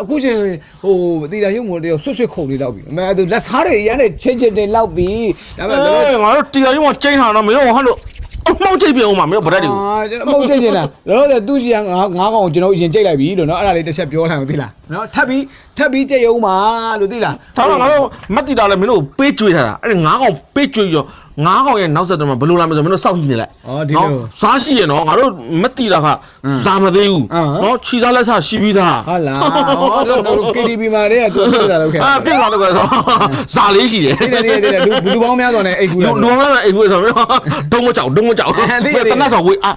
အခုချိန်ဟိုတီတာရုံမို့တယောက်ဆွတ်ဆွတ်ခုန်နေတော့ပြီအမေအဲ့လက်စားတွေရတဲ့ချင်းချင်းတွေလောက်ပြီဒါပေမဲ့တော့အေးငါတို့တရားရုံးကကျင်းထားတော့မင်းတို့ဟောလို့အမောက်ချိတ်ပြအောင်မမင်းတို့ဗရက်တွေကိုအာကျွန်တော်မဟုတ်ကြည့်နေတာတော့တော့သူ့စီကငါငါးကောင်ကျွန်တော်အရင်ကြိတ်လိုက်ပြီလို့နော်အဲ့ဒါလေးတစ်ချက်ပြောလိုက်အောင်သိလားနော်ထပ်ပြီးထပ်ပြီးကြိတ်အောင်ပါလို့သိလားဒါတော့ငါတို့မတ်တီတာလည်းမင်းတို့ပေးကြွေးထားတာအဲ့ဒီငါးကောင်ပေးကြွေးရော ငါးကောင်ရဲ့နောက်ဆက်တော့ဘယ်လိုလာမလဲဆိုမင်းတို့စောင့်ကြည့်နေလိုက်ဩဒီလိုဇားရှိရနော်ငါတို့မတ်တီတာကဇာမသေးဘူးအင်းနော်ခြီစားလက်စားရှိပြီးသားဟုတ်လားဩတော့တော့ KTV မှာတည်းကသူ့ဆိုတာလောက်ခဲ့အာပြစ်လာတော့ဆိုဇာလေးရှိတယ်ဒီလေဒီလေလူလူပေါင်းများစွာနဲ့အိတ်ကူလူလာလူမလာအိမ်ကိုဆိုမင်းဒုံမကြောက်ဒုံမကြောက်အဲ့သိတယ်သိတယ်တနတ်ဆောင်ဝေးအာ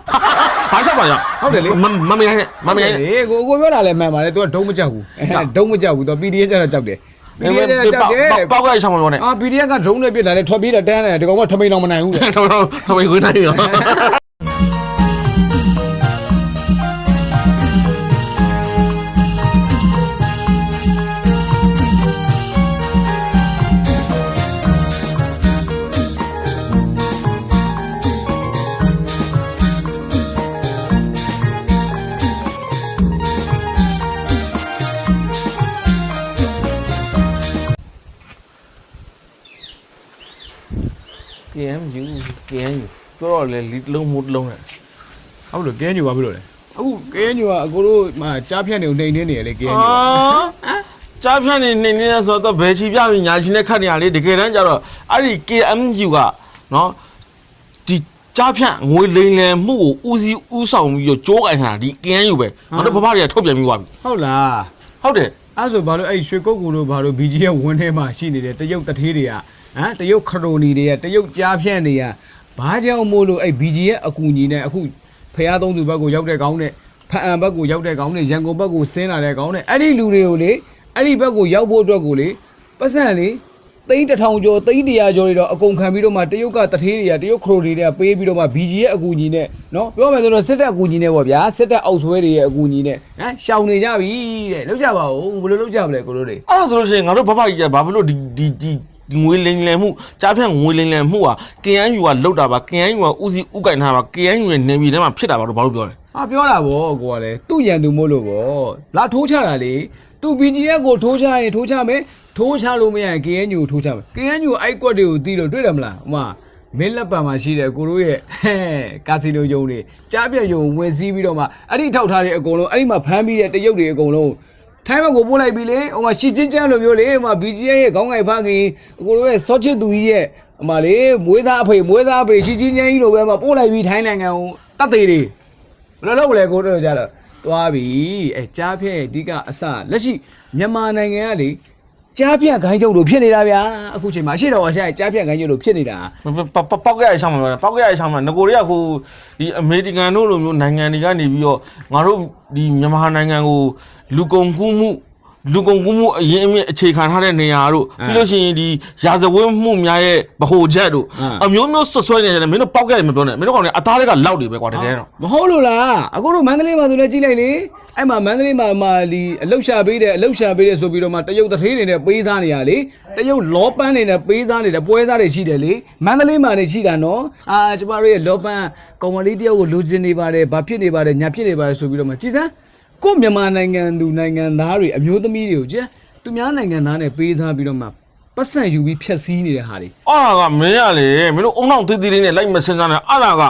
ဘာချက်ပါရဟုတ်တယ်လေမမမရိုင်းနဲ့မမရိုင်းနဲ့လေကိုကိုပြောတာလည်းမှန်ပါတယ် तू ကဒုံးမကြောက်ဘူးအဲဒုံးမကြောက်ဘူး तू PDF ကျတော့ကြောက်တယ် PDF ကျတော့ကြောက်တယ်ပေါက်ကြရချောင်းမလို့နဲ့အာ PDF ကဒုံးနဲ့ပြစ်တာလေထွက်ပြေးတာတန်းတယ်ဒီကောင်ကထမိန်တော့မနိုင်ဘူးလေတော့တော့ထမင်းခွေးနိုင်ရော KMU KMU ပြောတော့လေလီတလုံးမို့တလုံးနဲ့ဟုတ်လို့ကဲညူပါပြီလို့လေအခုကဲညူကအကိုတို့မှာကြားဖြတ်နေကိုနှိမ်နေနေရလေကဲညူအာကြားဖြတ်နေနေနေဆိုတော့ဘယ်ချီပြပြီးညာချီနဲ့ခတ်နေရလေတကယ်တမ်းကျတော့အဲ့ဒီ KMU ကနော်ဒီကြားဖြတ်ငွေလိမ်လည်မှုကိုဦးစီးဦးဆောင်ပြီးတော့ကြိုးကင်ထားတာဒီ KMU ပဲငါတို့ဘဘတွေကထုတ်ပြန်ပြီးသွားပြီဟုတ်လားဟုတ်တယ်အဲ့ဆိုဘာလို့အဲ့ရွှေကုတ်ကူတို့ဘာလို့ BG ရဲ့ဝင်းထဲမှာရှိနေတဲ့တရုတ်တထေးတွေက ဟမ်တရုတ်ခရိုနီတွေကတရုတ်ကြားဖြန့်တွေကဘာကြောင့်မို့လို့အဲ့ BG ရဲ့အကူအညီနဲ့အခုဖះသုံးသူဘက်ကိုရောက်တဲ့ကောင်းနဲ့ဖအံဘက်ကိုရောက်တဲ့ကောင်းနဲ့ရန်ကုန်ဘက်ကိုဆင်းလာတဲ့ကောင်းနဲ့အဲ့ဒီလူတွေကိုလေအဲ့ဒီဘက်ကိုရောက်ဖို့အတွက်ကိုလေပတ်စံလေသိန်းတစ်ထောင်ကျော်သိန်းတရာကျော်တွေတော့အကုန်ခံပြီးတော့မှတရုတ်ကတထေးတွေကတရုတ်ခရိုနီတွေကပေးပြီးတော့မှ BG ရဲ့အကူအညီနဲ့နော်ပြောမယ်ဆိုတော့စစ်တပ်အကူအညီနဲ့ပေါ့ဗျာစစ်တပ်အောက်ဆွဲတွေရဲ့အကူအညီနဲ့ဟမ်ရှောင်နေကြပြီတဲ့လောက်ကြပါဦးဘယ်လိုလောက်ကြမလဲကိုတို့တွေအဲ့ဒါဆိုလို့ရှိရင်ငါတို့ဘဘကြီးကဘာဖြစ်လို့ဒီဒီဒီဒီ ငွေလိမ်လည်မှုကြားဖြတ်ငွေလိမ်လည်မှုဟာ KNU ကလောက်တာပါ KNU ကဦးစီးဥကင်ထားတာပါ KNU ရဲ့နေပြည်ထဲမှာဖြစ်တာပါတော့ဘာလို့ပြောလဲဟာပြောတာဗောကိုကလည်းသူ့ရန်သူမို့လို့ဗောလာထိုးချတာလေသူ BGF ကိုထိုးချရင်ထိုးချမယ်ထိုးချလို့မရရင် KNU ကိုထိုးချမယ် KNU အိုက်ကွက်တွေကိုတီးလို့တွေ့တယ်မလားဟိုမှာမင်းလက်ပံမှာရှိတဲ့ကိုတို့ရဲ့ဟဲ့ကာစီနိုယုံတွေကြားပြတ်ယုံဝင်စည်းပြီးတော့မှအဲ့ဒီထောက်ထားတွေအကုန်လုံးအဲ့ဒီမှာဖမ်းပြီးတဲ့တရုတ်တွေအကုန်လုံး ထိုင်းဘက်ကိုပို့လိုက်ပြီလေဟိုမှာရှီချင်းချမ်းလိုမျိုးလေဟိုမှာ BGF ရဲ့ခေါင်းငိုင်ဖခင်ကိုတို့ရဲ့စောချစ်သူကြီးရဲ့ဟိုမှာလေမွေးသားအဖေမွေးသားအဖေရှီချင်းချမ်းကြီးလိုပဲမှာပို့လိုက်ပြီးထိုင်းနိုင်ငံကိုတတ်သေးတွေဘယ်လိုလုပ်မလဲကိုတို့ကြတော့သွားပြီအဲကြားဖြတ်ရဲ့အဓိကအစလက်ရှိမြန်မာနိုင်ငံကလေ ကြားဖြတ်ခိုင်းချုပ်လို့ဖြစ်နေတာဗျာအခုချိန်မှာရှေ့တော်အရှာကြားဖြတ်ခိုင်းချုပ်လို့ဖြစ်နေတာပေါက်ပေါက်ပေါက်ရရဆောင်မှာပေါက်ရရဆောင်မှာငကိုတွေကခုဒီအမေရိကန်တို့လိုမျိုးနိုင်ငံတွေကနေပြီးတော့ငါတို့ဒီမြန်မာနိုင်ငံကိုလူကုန်ကူးမှုလူကုန်ကူးမှုအရင်အမြင့်အခြေခံထားတဲ့နေရာတို့ပြီးလို့ရှိရင်ဒီရာဇဝတ်မှုများရဲ့ဗဟိုချက်တို့အမျိုးမျိုးဆွဆွဲနေတယ်မင်းတို့ပေါက်ရရမပြောနဲ့မင်းတို့ကောင်လည်းအသားတွေကလောက်တွေပဲကွာတကယ်တော့မဟုတ်လို့လားအခုတို့မန္တလေးမှာဆိုလဲကြည့်လိုက်လေ အဲ့မှာမန္တလေးမှာမှာဒီအလုတ်ရှာပေးတယ်အလုတ်ရှာပေးတယ်ဆိုပြီးတော့မှတရုတ်တထေးတွေနဲ့ပေးစားနေရလေတရုတ်လောပန်းတွေနဲ့ပေးစားနေတဲ့ပွဲစားတွေရှိတယ်လေမန္တလေးမှာနေရှိတာနော်အာကျမတို့ရဲ့လောပန်းကောင်မလေးတယောက်ကိုလူကျင်နေပါတယ်ဘာဖြစ်နေပါတယ်ညာဖြစ်နေပါတယ်ဆိုပြီးတော့မှကြည်စမ်းကို့မြန်မာနိုင်ငံသူနိုင်ငံသားတွေအမျိုးသမီးတွေကိုကြည့်သူများနိုင်ငံသားနဲ့ပေးစားပြီးတော့မှ ပတ်စံယူပြီးဖြက်စီးနေတဲ့ဟာတွေအဲ့ဒါကမင်းရလေမင်းတို့အုံနောက်သေးသေးလေးနဲ့လိုက်မစင်စားနဲ့အဲ့ဒါက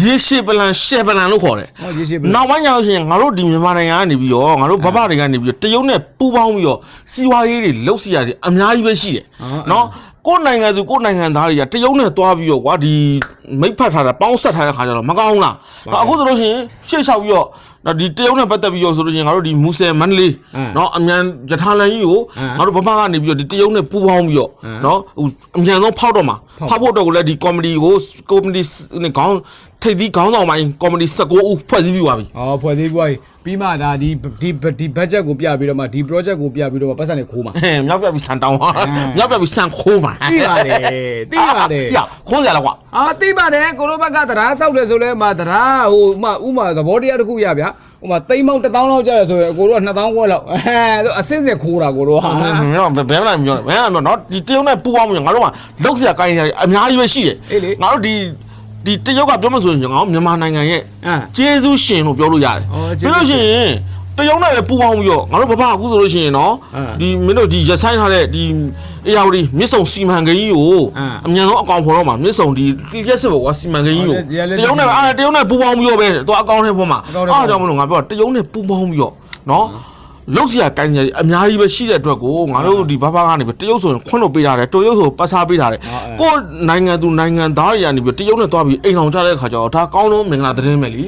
ရေရှည်ပလန်ရှယ်ပလန်လို့ခေါ်တယ်ဟောရေရှည်ပလန်နောက်ပိုင်းကျတော့ရှင်ငါတို့ဒီမြန်မာနိုင်ငံကနေပြီးတော့ငါတို့ဘဘတွေကနေပြီးတော့တရုတ်နဲ့ပူးပေါင်းပြီးတော့စီးပွားရေးတွေလှုပ်စီရတယ်အများကြီးပဲရှိတယ်ဟုတ်နော်ကိုယ်နိုင်ငံသူကိုယ်နိုင်ငံသားတွေကတရုတ်နဲ့တွားပြီးတော့ကွာဒီမိတ်ဖက်ထားတာပေါင်းဆက်ထားတဲ့ခါကျတော့မကောင်းလားနော်အခုဆိုလို့ရှိရင်ရှေ့လျှောက်ပြီးတော့ နော်ဒီတရုတ်နဲ့ပတ်သက်ပြီးတော့ဆိုလို့ရှိရင်ငါတို့ဒီမူဆယ်မန္တလေးအင်းနော်အမြန်ယထာလန်ကြီးကိုအင်းငါတို့ဘဘကနေပြီးတော့ဒီတရုတ်နဲ့ပူးပေါင်းပြီးတော့အင်းနော်ဟိုအမြန်ဆုံးဖောက်တော့မှာဖောက်ဖောက်ဖို့တော့ကိုလည်းဒီကောမဒီကိုကောမဒီနဲ့ခေါင်းထိပ်သီးခေါင်းဆောင်ပိုင်းကောမဒီ19ဦးဖွဲ့စည်းပြီးသွားပြီဟောဖွဲ့သေးပွားကြီးပြီး မှဒါဒီဒီဒီ budget ကိုပြပြီးတော့မှဒီ project ကိုပြပြီးတော့မှပတ်စံနေခိုးမှာဟဲ့မြောက်ပြပြီးဆန်တောင်းပါအင်းမြောက်ပြပြီးဆန်ခိုးပါသိပါတယ်သိပါတယ်ပြခိုးရလားကွာအာသိပါတယ်ကိုလိုဘက်ကတရားဆောက်တယ်ဆိုလဲမှတရားဟိုဥမာဥမာသဘောတရားတစ်ခုရဗျာဥမာသိန်းပေါင်း1000လောက်ကျတယ်ဆိုရင်ကိုတို့က2000ခွဲလောက်အဲဆိုအစင်းစင်ခိုးတာကိုတို့ဟာမင်းဘယ်မှမပြောနဲ့ဘယ်မှမပြောနော်ဒီတရုတ်နဲ့ပူပေါင်းပြီးငါတို့ကလောက်စရာကိုင်းနေအများကြီးပဲရှိတယ်အေးလေငါတို့ဒီ ဒီတရုတ်ကပြောမှဆိုရင်ငါတို့မြန်မာနိုင်ငံရဲ့အာကျေးဇူးရှင်လို့ပြောလို့ရတယ်အော်ကျေးပြီးဇူးလို့ရှိရင်တရုံနဲ့ပဲပူပေါင်းပြီးတော့ငါတို့ဘဘအခုဆိုလို့ရှိရင်နော်အာဒီမင်းတို့ဒီရဆိုင်ထားတဲ့ဒီအေယာဝတီမြစ်ဆုံစီမံကိန်းကြီးကိုအာအမြန်ဆုံးအကောင်ဖော်တော့မှာမြစ်ဆုံဒီဒီရက်စစ်ဘောကစီမံကိန်းကြီးကိုဟုတ်တယ်ဒီရက်တရုံနဲ့ပဲအာတရုံနဲ့ပူပေါင်းပြီးတော့ပဲသူအကောင်ထဲပေါ်မှာအကောင်ထဲပေါ်အားကြောင့်မလို့ငါပြောတရုံနဲ့ပူပေါင်းပြီးတော့နော် လောက်စီရကိုင်းကြအများကြီးပဲရှိတဲ့အတွက်ကိုငါတို့ဒီဘဘကနေပဲတရုတ်ဆိုရင်ခွန်းလို့ပေးထားတယ်တရုတ်ဆိုပတ်စားပေးထားတယ်ဟုတ်အဲကိုယ်နိုင်ငံသူနိုင်ငံသားတွေကနေပြီးတရုတ်နဲ့တွားပြီးအိမ်အောင်ကြတဲ့ခါကျတော့ဒါကောင်းလုံးမင်္ဂလာသတင်းပဲလी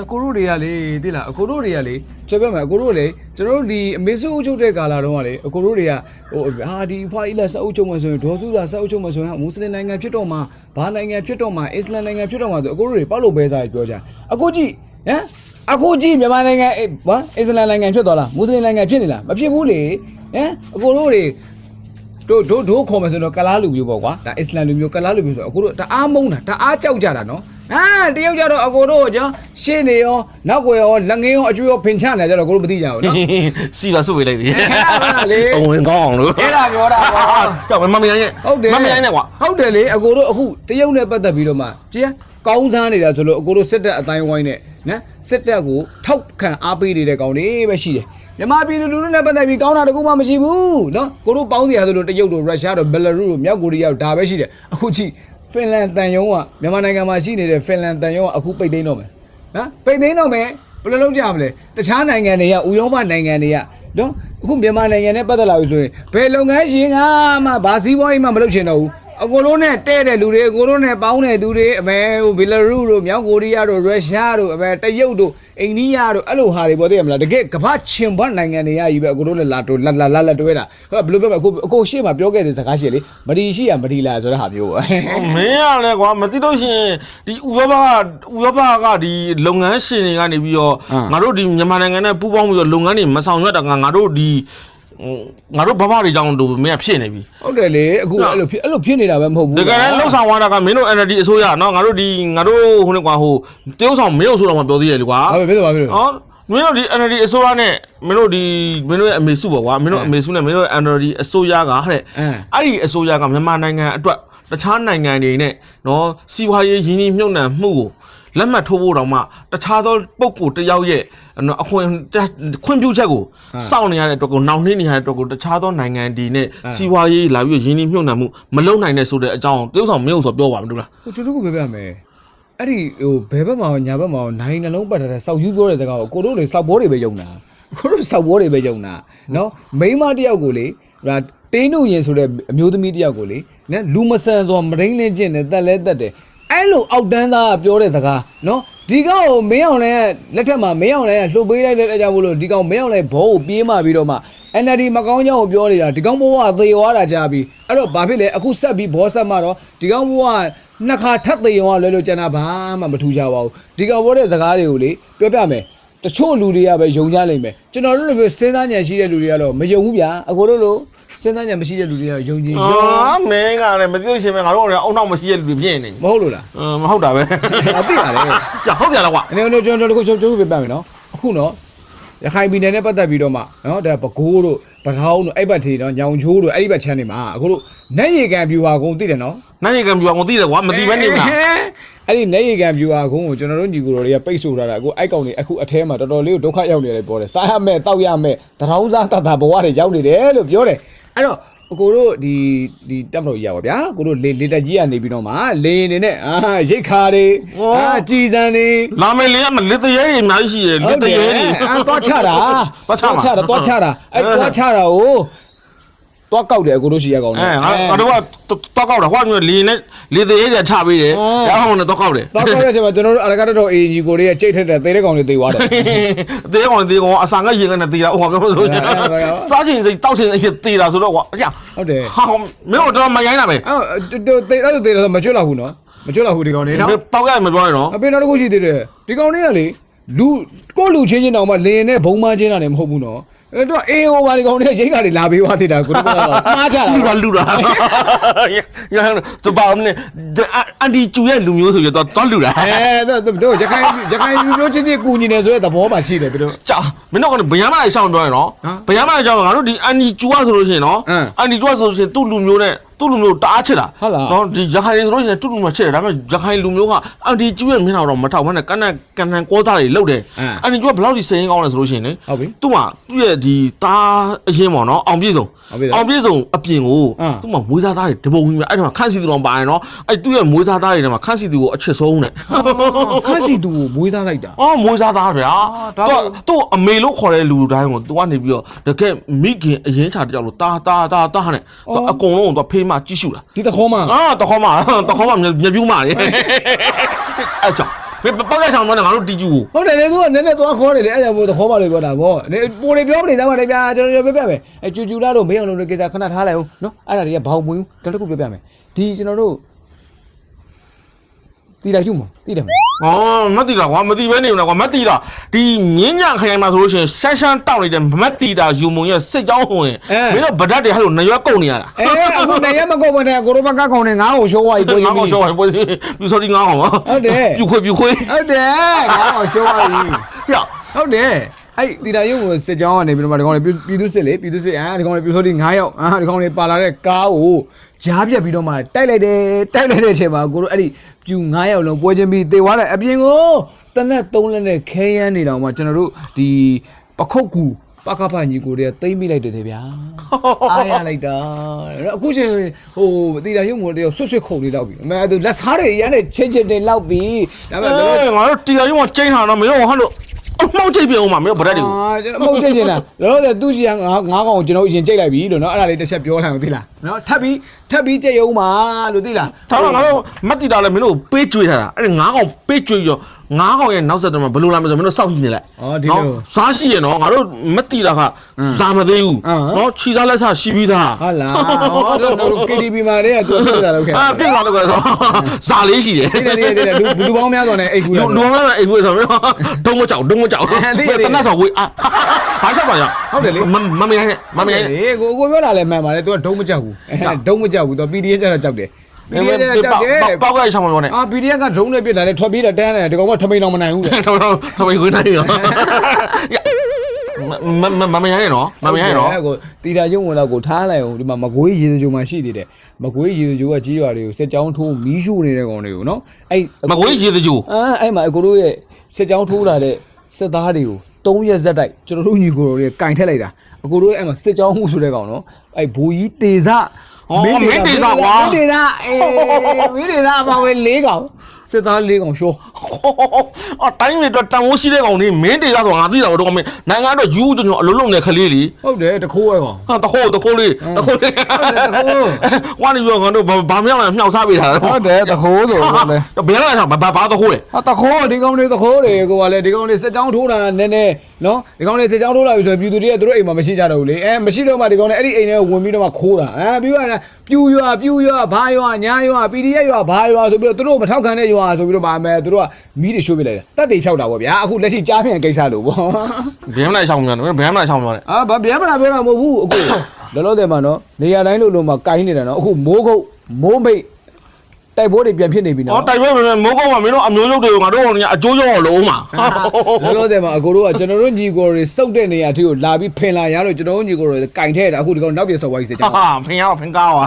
အကိုတို့တွေကလေသိလားအကိုတို့တွေကလေကျွန်တော်ပြောမယ်အကိုတို့လေကျွန်တော်တို့ဒီအမေစုအုပ်ချုပ်တဲ့ကာလာတုန်းကလေအကိုတို့တွေကဟိုဟာဒီဖွာအီလာစအုပ်ချုပ်မှဆိုရင်ဒေါ်စုသာစအုပ်ချုပ်မှဆိုရင်မွတ်စလင်နိုင်ငံဖြစ်တော့မှဘာနိုင်ငံဖြစ်တော့မှအစ္စလာမ်နိုင်ငံဖြစ်တော့မှဆိုအကိုတို့တွေပေါ့လို့ပဲစားပြောကြအကိုကြည့်ဟမ် အခုကြည့်မြန်မာနိုင်ငံအေးဘာအစ္စလာမ်နိုင်ငံဖြစ်သွားလားမွတ်စလင်နိုင်ငံဖြစ်နေလားမဖြစ်ဘူးလေဟမ်အကိုတို့တွေတို့တို့တို့ခေါ်မယ်ဆိုတော့ကလားလူမျိုးပေါ့ကွာဒါအစ္စလမ်လူမျိုးကလားလူမျိုးဆိုတော့အကိုတို့တအားမုန်းတာတအားကြောက်ကြတာနော်အာတယောက်ကြတော့အကိုတို့ကကျွန်ရှေ့နေရောနောက်ွယ်ရောလက်ငင်းရောအကျွေးရောဖင်ချနေကြတော့ကိုတို့မသိကြဘူးနော်စီပါဆုပ်ပေးလိုက်ပြီအဲ့ဒါလေအဝင်ကောင်းအောင်လို့အဲ့ဒါပြောတာပေါ့ကြောက်မမရိုင်းရဲ့ဟုတ်တယ်မမရိုင်းနဲ့ကွာဟုတ်တယ်လေအကိုတို့အခုတရုတ်နဲ့ပတ်သက်ပြီးတော့မှကြည် ကောင်းစားနေတာဆိုလို့အကိုတို့စစ်တပ်အတိုင်းဝိုင်းနဲ့နော်စစ်တပ်ကိုထောက်ခံအားပေးနေတဲ့ကောင်တွေပဲရှိတယ်မြန်မာပြည်သူလူထုနဲ့ပတ်သက်ပြီးကောင်းတာတကူမှမရှိဘူးနော်ကိုတို့ပေါင်းစီရဆိုလို့တရုတ်တို့ရုရှားတို့ဘယ်လာရုတို့မြောက်ကိုရီးယားတို့ဒါပဲရှိတယ်အခုချိန်ဖင်လန်တန်ယုံကမြန်မာနိုင်ငံမှာရှိနေတဲ့ဖင်လန်တန်ယုံကအခုပိတ်သိမ်းတော့မယ်နော်ပိတ်သိမ်းတော့မယ်ဘယ်လိုလုပ်ကြမလဲတခြားနိုင်ငံတွေကဥရောပနိုင်ငံတွေကနော်အခုမြန်မာနိုင်ငံနဲ့ပတ်သက်လာပြီဆိုရင်ဘယ်လုပ်ငန်းရှင်ကမှဘာစည်းဝါးကြီးမှမလုပ်ချင်တော့ဘူး အကိုလုံးနဲ့တဲ့တဲ့လူတွေအကိုလုံးနဲ့ပေါင်းတဲ့သူတွေအမေဟိုဘီလာရုစ်တို့မြောက်ကိုရီးယားတို့ရုရှားတို့အမေတရုတ်တို့အိန္ဒိယတို့အဲ့လိုဟာတွေပေါ့သိရမလားတကယ်ကမ္ဘာချင်ဘတ်နိုင်ငံတွေကကြီးပဲအကိုတို့လည်းလာတို့လာလာလာလာတွဲတာဟိုဘယ်လိုပြောမလဲအကိုအကိုရှေ့မှာပြောခဲ့တဲ့စကားရှေ့လေမဒီရှိရမဒီလာဆိုတဲ့ဟာမျိုးပေါ့မင်းရလဲကွာမသိလို့ရှိရင်ဒီဥရောပကဥရောပကဒီလုပ်ငန်းရှင်တွေကနေပြီးတော့ဟမ်ငါတို့ဒီမြန်မာနိုင်ငံနဲ့ပူးပေါင်းပြီးတော့လုပ်ငန်းတွေမဆောင်ရွက်တာကငါတို့ဒီဟို ငါတို့ဘဘတွေကြောင့်တို့မင်းကဖြစ်နေပြီဟုတ်တယ်လေအခုအဲ့လိုဖြစ်အဲ့လိုဖြစ်နေတာပဲမဟုတ်ဘူးတကယ်တမ်းလှုပ်ဆောင်သွားတာကမင်းတို့ NLD အစိုးရနော်ငါတို့ဒီငါတို့ဟိုလေကွာဟိုတရုတ်ဆောင်မင်းတို့ဆိုတော့မှပြောသေးတယ်လေကွာဟုတ်ပြီပြောပါပြောနော်မင်းတို့ဒီ NLD အစိုးရနဲ့မင်းတို့ဒီမင်းတို့ရဲ့အမေစုပေါ့ကွာမင်းတို့အမေစုနဲ့မင်းတို့ NLD အစိုးရကဟဲ့အဲ့ဒီအစိုးရကမြန်မာနိုင်ငံအတွက်တခြားနိုင်ငံတွေနဲ့နော်စီးပွားရေးရင်းနှီးမြှုပ်နှံမှုကို လက်မှတ်ထိုးဖို့တောင်မှတခြားသောပုံကိုတစ်ယောက်ရဲ့နော်အခွင့်ခွင့်ပြုချက်ကိုစောင့်နေရတဲ့အတွက်ကိုနောက်နှင်းနေရတဲ့အတွက်ကိုတခြားသောနိုင်ငံတွေနဲ့စီးပွားရေးလာပြီးရင်းနှီးမြှုပ်နှံမှုမလုပ်နိုင်တဲ့ဆိုတဲ့အကြောင်းတရုတ်ဆောင်မင်းတို့ဆိုပြောပါမလို့လားဟိုကျွန်တော်ကပြောပြမယ်အဲ့ဒီဟိုဘယ်ဘက်မှာရောညာဘက်မှာရောနိုင်နှလုံးပတ်ထားတဲ့စောက်ယူပြောတဲ့စကားကိုကိုတို့တွေစောက်ဘောတွေပဲယုံတာကိုတို့စောက်ဘောတွေပဲယုံတာနော်မိန်းမတစ်ယောက်ကိုလေဒါတင်းတို့ရင်ဆိုတဲ့အမျိုးသမီးတစ်ယောက်ကိုလေနော်လူမဆန်ဆိုမရင်းလင်းကျင့်တယ်တက်လဲတက်တယ် အဲ့လိုအောက်တန်းသားကပြောတဲ့စကားနော်ဒီကောင်ကိုမင်းအောင်လဲလက်ထက်မှာမင်းအောင်လဲလှုပ်ပေးလိုက်တဲ့အကြောင်းမလို့ဒီကောင်မင်းအောင်လဲဘောကိုပြေးမှပြီးတော့မှ NLD မကောင်းကြောင်းကိုပြောနေတာဒီကောင်ဘဝကသေသွားတာကြာပြီအဲ့တော့ဘာဖြစ်လဲအခုဆက်ပြီးဘောဆက်မှတော့ဒီကောင်ဘဝကနှစ်ခါထပ်သေရောလဲလို့ကျန်တာဘာမှမထူးကြပါဘူးဒီကောင်ပြောတဲ့စကားတွေကိုလေပြောပြမယ်တချို့လူတွေကပဲယုံကြလိမ့်မယ်ကျွန်တော်တို့လိုမျိုးစဉ်းစားဉာဏ်ရှိတဲ့လူတွေကတော့မယုံဘူးဗျာအကိုတို့လို စဉ်းစားဉာဏ်မရှိတဲ့လူတွေကယုံကြည်ယုံအာမင်းကလည်းမသိလို့ရှိရင်ငါတို့ကအုံနောက်မရှိတဲ့လူတွေဖြစ်နေမဟုတ်လို့လားအင်းမဟုတ်တာပဲအသိပါလေကြာဟုတ်ကြလားကွာအနေနဲ့ကျွန်တော်တို့ကိုကျွန်တော်တို့ပြပြမယ်နော်အခုနော်ရခိုင်ပြည်နယ်နဲ့ပတ်သက်ပြီးတော့မှနော်ဒါပကိုးတို့ပထောင်းတို့အဲ့ဘက်ထေနော်ညောင်ချိုးတို့အဲ့ဒီဘက်ချမ်းနေမှာအခုတို့နက်ရီကန်ဗျူဟာကုန်းသိတယ်နော်နိုင်ရကံပြောအောင်သိတယ်ကွာမသိဘဲနေမလားအဲ့ဒီနက်ရီကန်ဗျူဟာကုန်းကိုကျွန်တော်တို့ညီကိုတို့တွေကပိတ်ဆို့ထားတာအခုအိုက်ကောင်တွေအခုအထဲမှာတော်တော်လေးကိုဒုက္ခရောက်နေတယ်ပြောတယ်စားရမယ်တောက်ရမယ်တထောင်းစားတတ်တာဘဝတွေရောက်နေတယ်လို့ပြောတယ် အဲ့တော့အကိုတို့ဒီဒီတက်မလို့ရပါဗျာကိုတို့လေလေတက်ကြီးကနေပြီးတော့မှလေနေနဲ့အာရိတ်ခါတွေအာကြည်စံတွေလာမယ်လေမလက်တရဲတွေအများကြီးရှိတယ်လက်တရဲတွေအာသွားချတာသွားချမှာတာသွားချတာအဲသွားချတာကို သွားကောက်တယ်အကိုတို့ရှိရကောင်အဲငါငါတို့ကတော့ကောက်တာဟိုကလေနဲ့လေတရဲတွေချပေးတယ်ရအောင်နဲ့တော့ကောက်တယ်သွားကောက်တဲ့အချိန်မှာကျွန်တော်တို့အရကတတော်အေဂျီကိုတွေကကြိတ်ထက်တဲ့သေးတဲ့ကောင်တွေသေသွားတယ်တေးကောင်တေးကောင်အဆန်ကရင်ကနေတေးတာဟိုကပြောလို့ဆိုရင်စားချင်စိတောက်ချင်စိတေးတာဆိုတော့ကွာအရာဟုတ်တယ်ဟာမင်းတို့တော့မရိုင်းတာပဲအဲ့တော့သေအဲ့လိုသေတော့မကျွတ်လောက်ဘူးနော်မကျွတ်လောက်ဘူးဒီကောင်တွေနော်ပေါက်ရမပြောရနော်အပင်တော်တစ်ခုရှိသေးတယ်ဒီကောင်တွေကလေလူကိုယ့်လူချင်းချင်းတောင်မှလင်းနဲ့ဘုံမချင်းတာလည်းမဟုတ်ဘူးနော် အဲ့တော့အေးဟိုပါဒီကောင်တွေကရိတ်ခါတွေလာပေးသွားသေးတာကိုတို့ကတော့မှားကြတာလူပါလူတာရဟန်းတော့ဘာမလဲအန်ဒီကျူရဲ့လူမျိုးဆိုရတော့တော့လူတာအဲတော့တို့ရခိုင်ရခိုင်လူမျိုးချင်းချင်းကူညီနေဆိုတဲ့သဘောမှရှိတယ်သူတို့ကြာမင်းတို့ကဘယမ်းမလိုက်ရှောင်းပြောရနော်ဟမ်ဘယမ်းမလိုက်ကြောင်းငါတို့ဒီအန်ဒီကျူရဆိုလို့ရှိရင်နော်အင်းအန်ဒီကျူရဆိုလို့ရှိရင်သူ့လူမျိုးနဲ့ သူ့လူမျိုးတအားချစ်တာဟုတ်လားနော်ဒီရခိုင်တွေဆိုလို့ရှိရင်သူ့လူမျိုးချစ်တယ်ဒါပေမဲ့ရခိုင်လူမျိုးကအန်တီကျူရဲ့မျက်နှာတော့မထောက်ဘဲနဲ့ကန်နန်ကန်နန်ကောသားတွေလှုပ်တယ်အင်းအန်တီကျူကဘယ်လောက်ထိစိန်ရင်ကောင်းလဲဆိုလို့ရှိရင်လေဟုတ်ပြီသူ့မှာသူ့ရဲ့ဒီသားအရင်ပေါ့နော်အောင်ပြည့်စုံအောင်ပြည့်စုံအောင်ပြည့်စုံအပြင်ကိုအင်းသူ့မှာမွေးသားသားတွေတပုံကြီးများအဲ့ဒီမှာခန့်စီသူတော်ပါရင်နော်အဲ့သူ့ရဲ့မွေးသားသားတွေထဲမှာခန့်စီသူကိုအချစ်ဆုံးတဲ့ခန့်စီသူကိုမွေးသားလိုက်တာအော်မွေးစားသားဗျာဒါသူတော့ကသူ့အမေလို့ခေါ်တဲ့လူတိုင်းကိုသူကနေပြီးတော့တကယ်မိခင်အရင်ချာတယောက်လို့တာတာတာတာနဲ့သူအကုန်လုံးကိုသူဖေးမကြည့်ရှုတာဒီတခေါ်မှာအာတခေါမတခေါမမြပြူးမာလေအဲ့ကြောင့်ဘယ်ပောက်ကဆောင်မလဲငါတို့တီကျူကိုဟုတ်တယ်လေသူကနည်းနည်းသွားခေါ်တယ်လေအဲ့ဒါမို့တခေါ်ပါလို့ပြောတာဗောနေပိုတွေပြောမနေသားပါလေဗျာကျွန်တော်ပြောပြမယ်အဲကျူကျူလာတော့မေးအောင်လို့ကိစ္စခဏထားလိုက်အောင်နော်အဲ့ဒါတွေကဘောင်မွေးဘူးတော်တော်ခုပြောပြမယ်ဒီကျွန်တော်တို့ တီလာရှုမတီတယ်မအော်မတိလားကွာမတိပဲနေဘူးလားကွာမတိလားဒီမြင်းညံခရိုင်မှာဆိုလို့ရှိရင်ရှမ်းရှမ်းတောက်နေတဲ့မတ်တီတာယူမုံရဲ့စစ်ကြောင်းဟိုရင်မင်းတို့ဗဒတ်တွေဟဲ့လို့နရွက်ကုန်နေရတာအဲအခုတည်းရမကုတ်မနဲ့ကိုရိုဘကကောင်နဲ့ငါ့ကိုရှိုးသွားပြီကိုငါကြီး့ကိုရှောင်းပွဲစီပြူစောဒီငါ့ကောင်ဟုတ်တယ်ပြူခွေပြူခွေဟုတ်တယ်ငါ့ကိုရှိုးသွားပြီပြဟုတ်တယ်အဲ့တီတာရုပ်ကိုစစ်ကြောင်းကနေပြီးတော့ဒီကောင်တွေပြည်သူစစ်လေပြည်သူစစ်အာဒီကောင်တွေပြည်သူစစ်9ယောက်အာဒီကောင်တွေပါလာတဲ့ကားကို ကြားပြတ်ပြီးတော့မှတိုက်လိုက်တယ်တိုက်လိုက်တဲ့အချိန်မှာကိုတို့အဲ့ဒီပြူ9ယောက်လုံးပွဲချင်းပြီးတေသွားတယ်အပြင်ကိုတနက်3လက်နဲ့ခဲရမ်းနေတော့မှကျွန်တော်တို့ဒီပခုတ်ကူပကဖညီကိုတွေကတိမ့်မိလိုက်တယ်တဲ့ဗျာအားရလိုက်တာအခုချိန်ဟိုတီတာရုပ်မို့တယောက်ဆွတ်ဆွတ်ခုန်နေတော့ပြီအမေအဲ့လက်စားတွေရမ်းနေချင်းချင်းတင်လောက်ပြီဒါပေမဲ့အေးငါတို့တီယာယုံကကျင်းထားတော့မင်းတို့ဟဲ့လို့ အမောက်ချိတ်ပြအောင်မှာမင်းတို့ဗရက်တွေကိုအာကျွန်တော်အမုတ်ချိန်ချင်တာလောလောဆယ်သူ့စီကငါးငါးကောင်ကိုကျွန်တော်အရင်ကြိတ်လိုက်ပြီလို့နော်အဲ့ဒါလေးတစ်ချက်ပြောလိုက်အောင်သိလားနော်ထပ်ပြီးထပ်ပြီးကြိတ်အောင်ပါလို့သိလား ထားတော့ငါတို့မတ်တီတာလည်းမင်းတို့ပေးကြွေးထားတာအဲ့ဒီငါးကောင်ပေးကြွေးပြီးတော့ ငါးကောင်ရဲ့နောက်ဆက်တော့ဘယ်လိုလာမလဲဆိုမင်းတို့စောင့်ကြည့်နေလိုက်ဩဒီလိုစားရှိရနော်ငါတို့မတ်တီတာကဇာမသေးဘူးအင်းနော်ခြီစားလက်စားရှိပြီးသားဟုတ်လားဩတော့တော့ KTV မှာတည်းကသူသိတာတော့ခဲ့အာပြစ်လာတော့ကဲဆိုဇာလေးရှိတယ်သိတယ်သိတယ်သိတယ်လူလူပေါင်းများစွာနဲ့အိတ်ကူလူလာလူမအိမ်ဝေးဆိုတော့ဒုံမကြောက်ဒုံမကြောက်အဲ့သိတယ်သိတယ်တနတ်ဆော်ဝေးအာဘာချက်ပါရဟုတ်တယ်လေမမမရိုင်းနဲ့မမရိုင်းနဲ့လေကိုကိုပြောတာလည်းမှန်ပါလေ तू ကဒုံမကြောက်ဘူးအဲဒုံမကြောက်ဘူး तू PDF ကျတော့ကြောက်တယ် PDF ကျတော့ကြောက်တယ်ပေါက်ကြိုက်ဆောင်မလို့နဲ့အာ PDF ကဒုံနဲ့ပြစ်တာလေထွက်ပြေးတယ်တန်းတယ်ဒီကောင်ကထမိန်တော့မနိုင်ဘူးလေတော့တော့ထမင်းခွေးနိုင်ရောမမမမရိုင်းနဲ့နော်မမရိုင်းနဲ့နော်ကိုတီတာရုံဝင်တော့ကိုထားလိုက်အောင်ဒီမှာမကွေးရေစကြိုမှာရှိသေးတယ်မကွေးရေစကြိုကကြီးရွာတွေကိုစစ်ကြောင်းထိုးမီးရှို့နေတဲ့ကောင်တွေကိုနော်အဲ့မကွေးရေတကြိုအာအဲ့မှာအကိုတို့ရဲ့စစ်ကြောင်းထိုးလာတဲ့စစ်သားတွေကို၃ရက်ဇက်တိုက်ကျွန်တော်တို့ညီကိုတို့တွေကင်ထက်လိုက်တာအကိုတို့ရဲ့အဲ့မှာစစ်ကြောင်းမှုဆိုတဲ့ကောင်နော်အဲ့ဘူကြီးတေစ မင်းတေစအေးမင်းတေစအပါဝဲ၄ကောင် စစ်သား၄ကောင်ရှောအတိုင်းတွေတော့တန်ဖိုးရှိတဲ့ကောင်တွေမင်းတေရဆိုငါသိတာတော့မင်းနိုင်ငံတော့ယူကျွန်တော်အလုံးလုံးနဲ့ခလေးလီဟုတ်တယ်တခိုးရဲကောင်ဟာတခိုးတခိုးလေးတခိုးလေးဟုတ်တယ်တခိုးဝါနေပြီးတော့ငါတို့ဘာမြောက်လဲမြောက်စားပေးတာဟုတ်တယ်တခိုးဆိုဟုတ်တယ်ဘယ်လဲဘာဘာတခိုးလဲဟာတခိုးဒီကောင်တွေတခိုးတွေကိုကလည်းဒီကောင်တွေစစ်ကြောင်းထိုးတာနည်းနည်းနော်ဒီကောင်တွေစစ်ကြောင်းထိုးလာပြီဆိုရင်ပြည်သူတွေကသူတို့အိမ်မှာမရှိကြတော့ဘူးလေအဲမရှိတော့မှဒီကောင်တွေအဲ့ဒီအိမ်ထဲဝင်ပြီးတော့မှခိုးတာအဲပြီးတော့ ပြူရွာပြူရွာဘာရွာညာရွာ PDF ရွာဘာရွာဆိုပြီးတော့သူတို့မထောက်ခံတဲ့ရွာဆိုပြီးတော့ဗာမယ်သူတို့ကမီးတွေရှို့ပြလိုက်တာတက်တေဖြောက်တာပေါ့ဗျာအခုလက်ရှိကြားပြန်ကိစ္စလို့ပေါ့ဘယ်မလိုက်ဆောင်မြန်ဘယ်မလိုက်ဆောင်မြန်လဲအာဗဗျာမလားပြောတာမဟုတ်ဘူးအခုလောလောဆယ်မှာနော်နေရာတိုင်းလို့လို့မှကိုင်းနေတာနော်အခုမိုးကုတ်မိုးမိတ် တိုက်ပွဲတွေပြန်ဖြစ်နေပြီနော်အော်တိုက်ပွဲမိုးကောင်းမှာမင်းတို့အမျိုးရုပ်တွေကိုငါတို့ကအကျိုးရောလုံးမှာလောလောဆယ်မှာအကိုတို့ကကျွန်တော်တို့ညီကိုတွေစုပ်တဲ့နေရာထိကိုလာပြီးဖင်လာရလို့ကျွန်တော်တို့ညီကိုတွေကင်ထဲတာအခုဒီကောင်နောက်ပြေဆော်ဝိုင်းစေချင်ဟာဖင်ရဖင်ကားပါ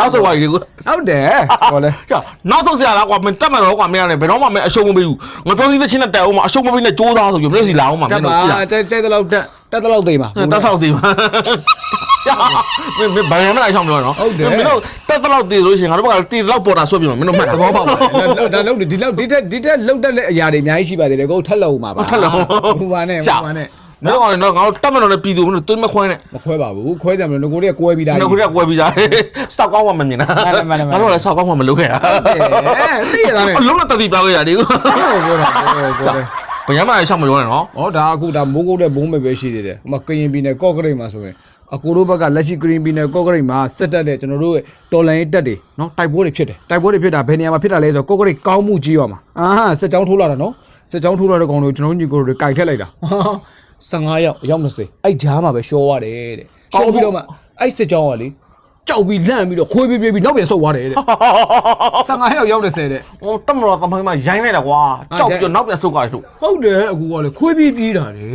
နောက်ဆုံးပါဒီကိုဟုတ်တယ်ဟောလေနောက်ဆုံးဆရာလားကွာမင်းတက်မတော့ကွာမင်းရတယ်ဘယ်တော့မှမအရှုံးမပေးဘူးငါပြောစီးတဲ့ချင်းနဲ့တက်အောင်မအရှုံးမပေးနဲ့ကြိုးစားဆိုပြီးမင်းစီလာအောင်မှာမတက်င်းတို့ပါကြည့်လားတက်တက်တော့တက်တက်တော့သိပါတက်ဆောက်သေးပါ မင်းမင်းဘာမှမလိုက်ဆောင်ပြောနော်မင်းတို့တက်တော့သေးလို့ရှိရင်ငါတို့ကတေတော့ပေါ်တာဆွဲပြမှာမင်းတို့မှတ်သတာဘောပေါက်ပါဒါလောက်ဒီလောက်ဒီတက်ဒီတက်လောက်တက်တဲ့အရာတွေအများကြီးရှိပါသေးတယ်ကိုထက်လောက်မှာပါဟိုပါနဲ့ဟိုပါနဲ့မင်းတို့ကတော့ငါတို့တက်မတော့လည်းပြည်သူမင်းတို့သွင်းမခွဲနဲ့မခွဲပါဘူးခွဲတယ်မလို့ငကိုတွေကကွဲပြီးသားနောက်ခုတည်းကွဲပြီးသားစောက်ကောင်းမှမမြင်တာငါတို့လည်းစောက်ကောင်းမှမလုပ်ခဲ့တာသိရတာနဲ့အလုံးနဲ့တတိပြောင်းခဲ့ရတယ်ကိုပြောတာပြောတယ်ဘယ်မှလည်းရှောက်မပြောနဲ့နော်။ဩဒါအခုဒါမိုးကုတ်တဲ့ဘုံမဲ့ပဲရှိသေးတယ်။ဟိုမှာကရင်ပြည်နယ်ကော့ကရိတ်မှာဆိုရင် အကိုတို့ဘက်ကလက်ရှိကရင်ပြည်နယ်ကော့ကရိတ်မှာစစ်တပ်တဲ့ကျွန်တော်တို့ရဲ့တော်လိုင်းရေးတပ်တွေနော်တိုက်ပွဲတွေဖြစ်တယ်။တိုက်ပွဲတွေဖြစ်တာဘယ်နေရာမှာဖြစ်တာလဲဆိုတော့ကော့ကရိတ်ကောင်းမှုကြီးရောမှာ။အာစစ်ကြောင်းထိုးလာတာနော်။စစ်ကြောင်းထိုးလာတဲ့ကောင်တွေကျွန်တော်တို့ညီကိုတွေကြိုက်ထက်လိုက်တာ။15ရောက်အယောက်20အဲ့ကြားမှာပဲရှောသွားတယ်တဲ့။ရှောပြီးတော့မှအဲ့စစ်ကြောင်းကလေကြောက်ပြီးလန့်ပြီးတော့ခွေးပြေးပြေးပြီးနောက်ပြန်ဆုတ်သွားတယ်တဲ့။15ရောက်ရောက်20တဲ့ဟိုတက်မတော်သမိုင်းမှာရိုင်းလိုက်တာကွာကြောက်ပြီးတော့နောက်ပြန်ဆုတ်ကြတယ်လို့ဟုတ်တယ်အကူကလည်းခွေးပြေးပြေးတာလေ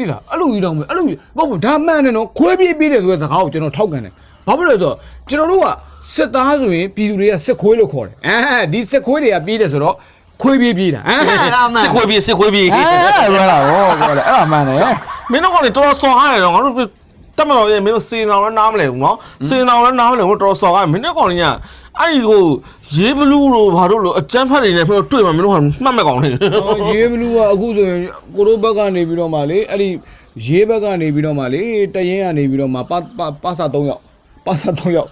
တိလားအဲ့လိုကြီးတော့မယ်အဲ့လိုကြီးမဟုတ်ဘူးဒါမှန်တယ်နော်ခွေးပြေးပြေးတယ်ဆိုတဲ့စကားကိုကျွန်တော်ထောက်ကန်တယ်ဘာဖြစ်လို့လဲဆိုတော့ကျွန်တော်တို့ကစစ်သားဆိုရင်ပြည်သူတွေကစစ်ခွေးလို့ခေါ်တယ်အဲဒီစစ်ခွေးတွေကပြေးတယ်ဆိုတော့ခွေးပြေးပြေးတာအဲအဲ့ဒါမှန်စစ်ခွေးပြေးစစ်ခွေးပြေးအဲပြောတာဟောပြောတယ်အဲ့ဒါမှန်တယ်မင်းတို့ကလည်းတော်တော်ဆော်ရရတော့ငါတို့တက်မတော်ရဲ့မင်းတို့စေအောင်လည်းနားမလဲဘူးနော်စေအောင်လည်းနားမလဲဘူးတော်တော်ဆော်ရမင်းတို့ကောင်ကြီးက အဲ့ဒီကိုရေးဘလူးလို့ဘာလို့လို့အကျန်းဖတ်နေတယ်မင်းတို့တွေ့မှာမင်းတို့ကမှတ်မဲ့ကောင်နေအော်ရေးဘလူးကအခုဆိုရင်ကိုတို့ဘက်ကနေပြီးတော့မှလေအဲ့ဒီရေးဘက်ကနေပြီးတော့မှလေတရင်ကနေပြီးတော့မှပါပါပါစာ3ယောက်ပါစာ3ယောက်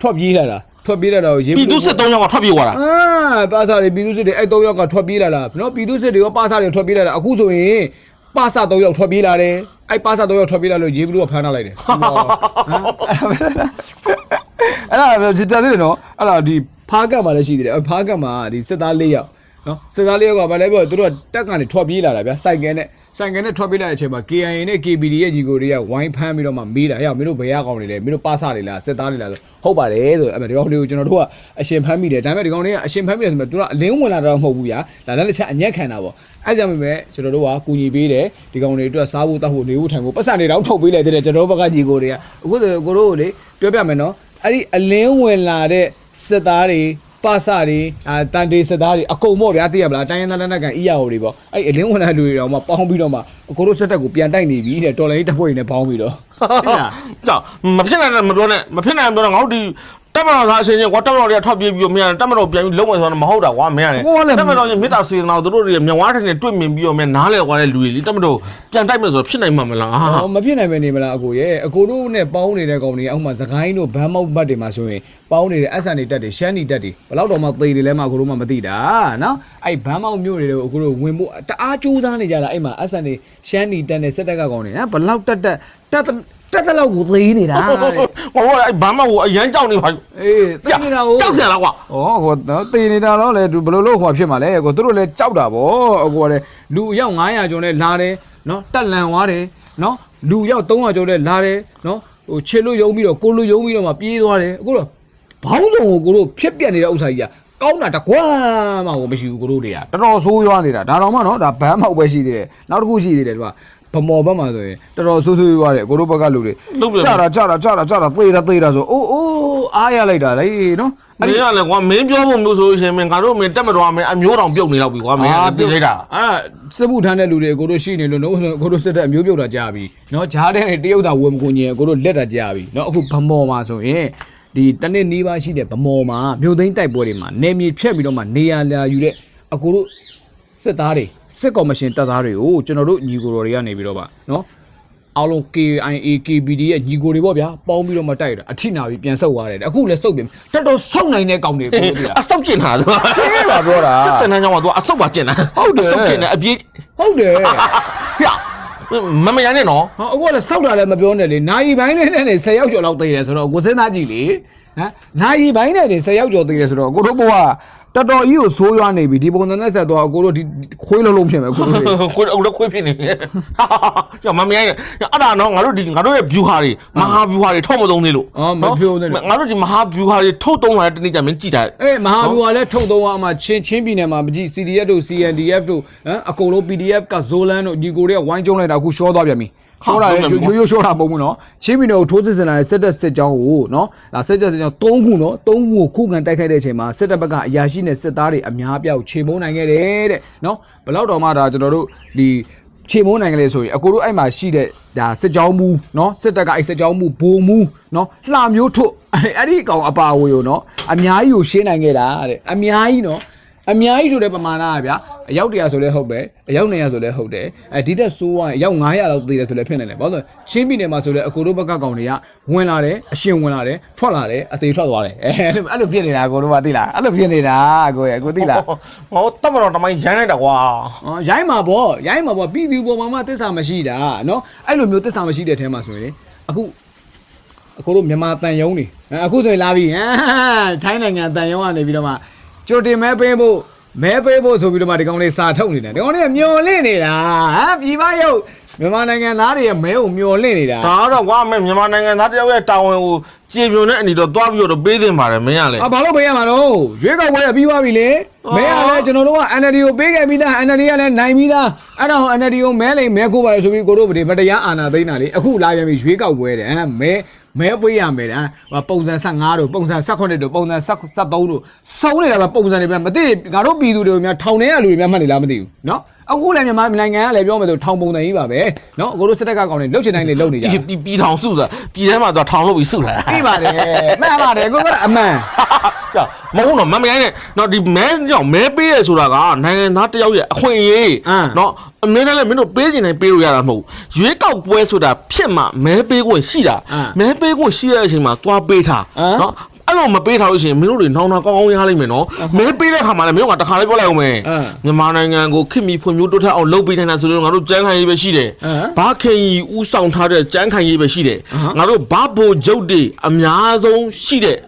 ထွက်ပြေးလာတာထွက်ပြေးလာတာကိုရေးဘပြည်လူးသူစစ်သုံးယောက်ကထွက်ပြေးသွားတာအာပါစာတွေပြည်သူစစ်တွေအဲ့3ယောက်ကထွက်ပြေးလာတာနော်ပြည်သူစစ်တွေရောပါစာတွေထွက်ပြေးလာတာအခုဆိုရင်ပါစာ3ယောက်ထွက်ပြေးလာတယ်အဲ့ပါစာ3ယောက်ထွက်ပြေးလာလို့ရေးဘလူးကဖမ်းထားလိုက်တယ်ဟမ် အဲ့ဒါပဲစစ်တပ်သေးတယ်နော်အဲ့ဒါဒီဖားကတ်မှာလည်းရှိသေးတယ်အဲ့ဖားကတ်မှာဒီစစ်သား၄ယောက်နော်စစ်သား၄ယောက်ကဘာလဲပြောသူတို့ကတက်ကနေထွက်ပြေးလာတာဗျာစိုက်ကယ်နဲ့စိုက်ကယ်နဲ့ထွက်ပြေးလာတဲ့အချိန်မှာ KIA နဲ့ KBD ရဲ့ညီကိုတွေကဝိုင်းဖမ်းပြီးတော့မှမေးတာဟဲ့မင်းတို့ဘယ်ရကောင်တွေလဲမင်းတို့ပါစာတွေလားစစ်သားတွေလားဆိုဟုတ်ပါတယ်ဆိုအဲ့မဲ့ဒီကောင်တွေကိုကျွန်တော်တို့ကအရှင်ဖမ်းမိတယ်ဒါပေမဲ့ဒီကောင်တွေကအရှင်ဖမ်းမိတယ်ဆိုမှသူကအလင်းဝင်လာတော့မဟုတ်ဘူးဗျာဒါလည်းလက်ချက်အညက်ခံတာပေါ့အဲ့ကြောင့်ပဲကျွန်တော်တို့ကကူညီပေးတယ်ဒီကောင်တွေအတွက်စားဖို့တောက်ဖို့နေဖို့ထိုင်ဖို့ပတ်စံတွေတော့ထုတ်ပေးလိုက်တဲ့ကျွန်တော်တို့ဘက်ကညီကိုတွေကအခုဆိုကိုတို့ကိုလေပြောပြမယ်နော် အဲ့ဒီအလင်းဝင်လာတဲ့စစ်သားတွေပါစတွေအာတန်တေစစ်သားတွေအကုန်ပေါ့ဗျာသိရမလားတိုင်းရင်းသားလက်နက်ကန် EAO တွေပေါ့အဲ့ဒီအလင်းဝင်လာလူတွေတော့မှပေါင်းပြီးတော့မှကိုတို့စက်တက်ကိုပြန်တိုက်နေပြီတဲ့တော်လိုင်းတပ်ဖွဲ့တွေနဲ့ပေါင်းပြီးတော့ဟုတ်လားကြောက်မဖြစ်နိုင်တယ်မပြောနဲ့မဖြစ်နိုင်ဘူးတော့ငါတို့ဒီ တက်မတော်သားအရှင်ကြီးကွာတက်မတော်တွေကထွက်ပြေးပြီးတော့မင်းတက်မတော်ပြန်ပြီးလုံးဝဆိုတော့မဟုတ်တာကွာမင်းရတယ်တက်မတော်ကြီးမေတ္တာစေတနာတို့တွေမြောင်ဝါးထနေတွေ့မြင်ပြီးတော့မင်းနားလဲကွာတဲ့လူတွေလीတက်မတော်ပြန်တိုက်မယ်ဆိုတော့ဖြစ်နိုင်မှာမလားအော်မဖြစ်နိုင်ပဲနေမလားအကိုရဲ့အကိုတို့နဲ့ပေါင်းနေတဲ့ကောင်တွေအောက်မှာသခိုင်းတို့ဘမ်းမောက်ဘတ်တွေမှာဆိုရင်ပေါင်းနေတဲ့အဆန်တွေတက်တွေရှမ်းတွေတက်တွေဘယ်တော့မှသေတွေလဲမှအကိုတို့မှမသိတာနော်အဲ့ဘမ်းမောက်မျိုးတွေကိုအကိုတို့ဝင်ဖို့တအားကြိုးစားနေကြတာအဲ့မှာအဆန်တွေရှမ်းတွေတက်နေစက်တက်ကကောင်တွေနော်ဘယ်လောက်တက်တက်တက် တက်တက်လောက်ကိုသေးနေတာတဲ့ဟောအဲ့ဘာမှဟိုအရန်ကြောက်နေပါအေးသေနေတာကိုကြောက်စရာလားကွာဩဟိုနော်သေနေတာတော့လေသူဘယ်လိုလုပ်ဟိုဖြစ်မှာလဲကိုသူတို့လည်းကြောက်တာဗောအကိုကလည်းလူအယောက်900ကျော်နဲ့လာတယ်နော်တက်လန်သွားတယ်နော်လူအယောက်300ကျော်နဲ့လာတယ်နော်ဟိုခြေလို့ယုံပြီးတော့ကိုလို့ယုံပြီးတော့မှပြေးသွားတယ်အခုတော့ဘောင်းဆောင်ကိုကိုတို့ဖြစ်ပြက်နေတဲ့ဥစ္စာကြီးကကောင်းတာတကွာမှကိုမရှိဘူးကိုတို့တွေကတော်တော်ဆိုးရွားနေတာဒါတော့မှနော်ဒါဘန်းမောက်ပဲရှိသေးတယ်နောက်တစ်ခုရှိသေးတယ်ဒီက ဗမော်ဘက်မှာဆိုရင်တော်တော်ဆိုးဆိုးရွားတယ်ကိုတို့ဘက်ကလူတွေကြတာကြတာကြတာကြတာသေတာသေတာဆိုအိုးအိုးအားရလိုက်တာလေနော်မင်းကလည်းကွာမင်းပြောဖို့မျိုးဆိုရှင်မင်းငါတို့မင်းတက်မတော်မင်းအမျိုးတော်ပြုတ်နေတော့ပြီကွာမင်းကပြေးလိုက်တာအဲ့ဒါစစ်မှုထမ်းတဲ့လူတွေကိုတို့ရှိနေလို့နော်ကိုတို့စစ်တဲ့အမျိုးပြုတ်တာကြာပြီနော်ဂျားတဲ့တရုတ်သားဝယ်မကူညီကိုတို့လက်တာကြာပြီနော်အခုဗမော်မှာဆိုရင်ဒီတနစ်နီးပါးရှိတဲ့ဗမော်မှာမြို့သိမ်းတိုက်ပွဲတွေမှာနေမြေဖြတ်ပြီးတော့မှနေရာလာယူတဲ့အကိုတို့ စစ်သားတွေစစ်ကော်မရှင်တပ်သားတွေကိုကျွန်တော်တို့ညီကိုတော်တွေကနေပြီးတော့ပါနော်အားလုံး KIA KBD ရဲ့ညီကိုတွေပေါ့ဗျာပေါင်းပြီးတော့မတိုက်ရအထိနာပြီးပြန်ဆုတ်သွားတယ်အခုလည်းဆုတ်ပြန်တော်တော်ဆုတ်နိုင်တဲ့ကောင်တွေကိုတို့ပြအဆုတ်ကျင်တာဆိုတာဟဲ့ပါပြောတာစစ်တန်းတန်းကြောင့်ကသူကအဆုတ်ပါကျင်တာဟုတ်တယ်ဆုတ်ကျင်တယ်အပြေးဟုတ်တယ်ဟဲ့မမရနဲ့နော်ဟောအခုကလည်းစောက်တာလည်းမပြောနဲ့လေ나이ပိုင်းလေးနဲ့10ယောက်ကျော်လောက်တည်တယ်ဆိုတော့ကိုစဉ်းစားကြည့်လေဟမ်나이ပိုင်းနဲ့10ယောက်ကျော်တည်တယ်ဆိုတော့ကိုတို့ဘဝ တော်တော်ကြီးကိုဆိုးရွားနေပြီဒီပုံစံနဲ့ဆက်သွားကိုတို့ဒီခွေးလုံးလုံးဖြစ်မယ်ကိုတို့တွေကိုအုပ်တော့ခွေးဖြစ်နေတယ်။ကြောက်မမရနဲ့အဲ့ဒါနော်ငါတို့ဒီငါတို့ရဲ့ view ဟာတွေမဟာ view ဟာတွေထုတ်မသုံးသေးလို့အော်မပြောနဲ့လို့ငါတို့ဒီမဟာ view ဟာတွေထုတ်သုံးလာတဲ့တနေ့ကျမင်းကြည့်တာအေးမဟာဗျူဟာလည်းထုံသုံးအောင်အမှချင်းချင်းပြည်နယ်မှာမကြည့် CDF တို့ CNDF တို့ဟမ်အကုန်လုံး PDF ကဇိုလန်တို့ဒီကိုတွေကဝိုင်းကျုံလိုက်တာအခုရှော့သွားပြန်ပြီ ရှော့တာလေရိုးရိုးရှော့တာပုံမှုနော်ချင်းပြည်နယ်ကိုထိုးစစ်ဆင်လာတဲ့စစ်တပ်စစ်ကြောင်းကိုနော်ဒါစစ်တပ်စစ်ကြောင်း၃ခုနော်၃ခုကိုခုခံတိုက်ခိုက်တဲ့အချိန်မှာစစ်တပ်ဘက်ကအရာရှိနဲ့စစ်သားတွေအများအပြားကိုခြေမုံနိုင်ခဲ့တယ်တဲ့နော်ဘယ်တော့တော့မှဒါကျွန်တော်တို့ဒီခြေမုံနိုင်ကလေးဆိုရင်အကိုတို့အဲ့မှာရှိတဲ့ဒါစစ်ကြောင်းမူနော်စစ်တပ်ကအဲ့စစ်ကြောင်းမူဘိုမူနော်လှမျိုးထုတ်အဲ့ဒီအကောင်အပါအဝေကိုနော်အများကြီးကိုရှင်းနိုင်ခဲ့တာတဲ့အများကြီးနော် အများကြီးဆိုတဲ့ပမာဏကဗျာအယောက်100ဆိုလဲဟုတ်ပဲအယောက်200ဆိုလဲဟုတ်တယ်အဲဒီတက်ဆိုးကအယောက်900လောက်သေးတယ်ဆိုလဲဖြစ်နေတယ်ဘာလို့လဲချင်းပြည်နယ်မှာဆိုလဲအကိုတို့ဘက်ကကောင်တွေကဝင်လာတယ်အရှင်ဝင်လာတယ်ထွက်လာတယ်အသေးထွက်သွားတယ်အဲအဲ့လိုဖြစ်နေတာအကိုတို့ကသိလားအဲ့လိုဖြစ်နေတာအကိုရဲ့အကိုသိလားဟောတမတော်တမိုင်းရိုင်းလိုက်တာကွာရိုင်းမှာဗောရိုင်းမှာဗောပြည်သူပေါ်မှာမှတစ္ဆာမရှိတာနော်အဲ့လိုမျိုးတစ္ဆာမရှိတဲ့အဲထဲမှာဆိုရင်အခုအခုတို့မြန်မာတန်ယုံနေအခုဆိုရင်လာပြီဟမ်ထိုင်းနိုင်ငံတန်ယုံကနေပြီးတော့မှ ကြိုတင်မဲပေးဖို့မဲပေးဖို့ဆိုပြီးတော့မှဒီကောင်လေးစာထုတ်နေတယ်ဒီကောင်လေးကမျောလင့်နေတာဟမ်ပြည်ပရုပ်မြန်မာနိုင်ငံသားတွေရဲ့မဲကိုမျောလင့်နေတာဒါတော့ကွာမင်းမြန်မာနိုင်ငံသားတယောက်ရဲ့တာဝန်ကိုကြေပြွန်တဲ့အနေတော့တွားပြီးတော့ပေးသင့်ပါတယ်မင်းကလေအာဘာလို့ပေးရမှာတော့ရွေးကောက်ပွဲကပြီးသွားပြီလေအော်မဲကလည်းကျွန်တော်တို့က NLD ကိုပေးခဲ့ပြီးသား NLD ကလည်းနိုင်ပြီးသားအဲ့တော့ NLD ကိုမဲလိမ်မဲခိုးပါလေဆိုပြီးကိုတို့ဗတိမတရားအာဏာသိမ်းတာလေအခုလာပြန်ပြီရွေးကောက်ပွဲတဲ့ဟမ် မဲ မဲပေးရမယ်တဲ့ဟိုပုံစံ15တို့ပုံစံ18တို့ပုံစံ73တို့စုံနေတာပဲပုံစံတွေပဲမသိငါတို့ပြည်သူတွေများထောင်ထဲရလူတွေများမှတ်နေလားမသိဘူးเนาะ အခုလည်းမြန်မာနိုင်ငံကလည်းပြောမယ်ဆိုထောင်ပုံတန်ကြီးပါပဲနော်အကိုတို့စစ်တပ်ကကောင်တွေလှုပ်ချင်တိုင်းလေလှုပ်နေကြတယ်ပြည်ပြည်ထောင်စုဆိုတာပြည်ထဲမှာသူထောင်လုပ်ပြီးစုတာပြီးပါတယ်မှန်ပါတယ်ကိုကအမှန်ကြာမဟုတ်တော့မမရိုင်းနဲ့နော်ဒီမဲကြောင့်မဲပေးရဆိုတာကနိုင်ငံသားတယောက်ရဲ့အခွင့်အရေးနော်အမြဲတမ်းလည်းမင်းတို့ပေးချင်တိုင်းပေးလို့ရတာမဟုတ်ရွေးကောက်ပွဲဆိုတာဖြစ်မှမဲပေးခွင့်ရှိတာမဲပေးခွင့်ရှိတဲ့အချိန်မှာသွားပေးတာနော် အဲ့လိုမပေးထားလို့ရှိရင်မင်းတို့တွေနောင်နာကောင်းကောင်းရလိမ့်မယ်နော်မဲပေးတဲ့ခါမှာလည်းမင်းတို့ကတခါလေးပြောလိုက်အောင်မယ်မြန်မာနိုင်ငံကိုခင်မီဖွံ့ဖြိုးတိုးတက်အောင်လုပ်ပေးနိုင်တာဆိုလို့ငါတို့ကြမ်းခိုင်ရေးပဲရှိတယ်ဘာခင်ကြီးဥဆောင်ထားတဲ့ကြမ်းခိုင်ရေးပဲရှိတယ်ငါတို့ဘာဘိုဂျုတ်တွေအများဆုံးရှိတဲ့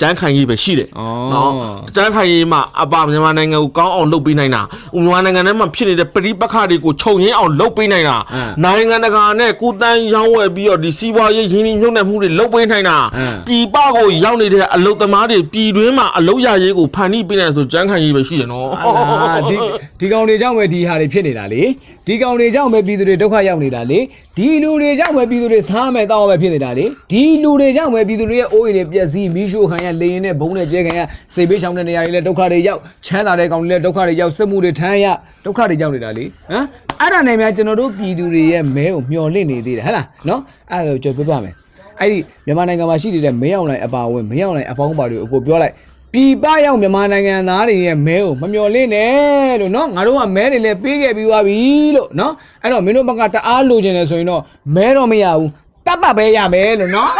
ကျန်းခိုင်ရေးပဲရှိတယ်ဩနော်ကျန်းခိုင်ရေးမှာအပါမြန်မာနိုင်ငံကိုကောင်းအောင်လုပ်ပေးနိုင်တာဥမြန်မာနိုင်ငံထဲမှာဖြစ်နေတဲ့ပဋိပက္ခတွေကိုခြုံငင်းအောင်လုပ်ပေးနိုင်တာနိုင်ငံတကာနဲ့ကုတန်းရောင်းဝယ်ပြီးတော့ဒီစီးပွားရေးရင်းနှီးမြှုပ်နှံမှုတွေလုပ်ပေးနိုင်တာပြည်ပကိုရောက်နေတဲ့အလုပ်သမားတွေပြည်တွင်းမှာအလုပ်ရရေးကိုဖန်တီးပေးနိုင်ဆိုကျန်းခိုင်ရေးပဲရှိတယ်နော်အာဒီဒီကောင်တွေကြောင့်ပဲဒီဟာတွေဖြစ်နေတာလေဒီကောင်တွေကြောင့်ပဲပြည်သူတွေဒုက္ခရောက်နေတာလေဒီလူတွေကြောင့်ပဲပြည်သူတွေစားမယ်တောင်းမယ်ဖြစ်နေတာလေဒီလူတွေကြောင့်ပဲပြည်သူတွေရဲ့အိုးအိမ်တွေပျက်စီးမီးရှို့ခံရရလေရင်နဲ့ဘုံနဲ့ကျဲခံရစိတ်ပေးချောင်းတဲ့နေရာတွေလည်းဒုက္ခတွေရောက်ချမ်းသာတဲ့ကောင်တွေလည်းဒုက္ခတွေရောက်စစ်မှုတွေထမ်းရဒုက္ခတွေရောက်နေတာလေဟမ်အဲ့ဒါနဲ့များကျွန်တော်တို့ပြည်သူတွေရဲ့မဲကိုမျောလင့်နေသေးတယ်ဟဟလားနော်အဲ့ဒါကျွန်တော်ပြောပြမယ်အဲ့ဒီမြန်မာနိုင်ငံမှာရှိနေတဲ့မဲအောင်လိုင်အပါဝင်မဲအောင်လိုင်အပေါင်းပါတွေကိုကိုပြောလိုက်ပြည်ပရောက်မြန်မာနိုင်ငံသားတွေရဲ့မဲကိုမမျော်လင့်နဲ့လို့နော်ငါတို့ကမဲတွေလည်းပေးခဲ့ပြီးသွားပြီလို့နော်အဲ့တော့မင်းတို့ဘက်ကတအားလိုချင်တယ်ဆိုရင်တော့မဲတော့မရဘူးတပ်ပတ်ပဲရမယ်လို့နော်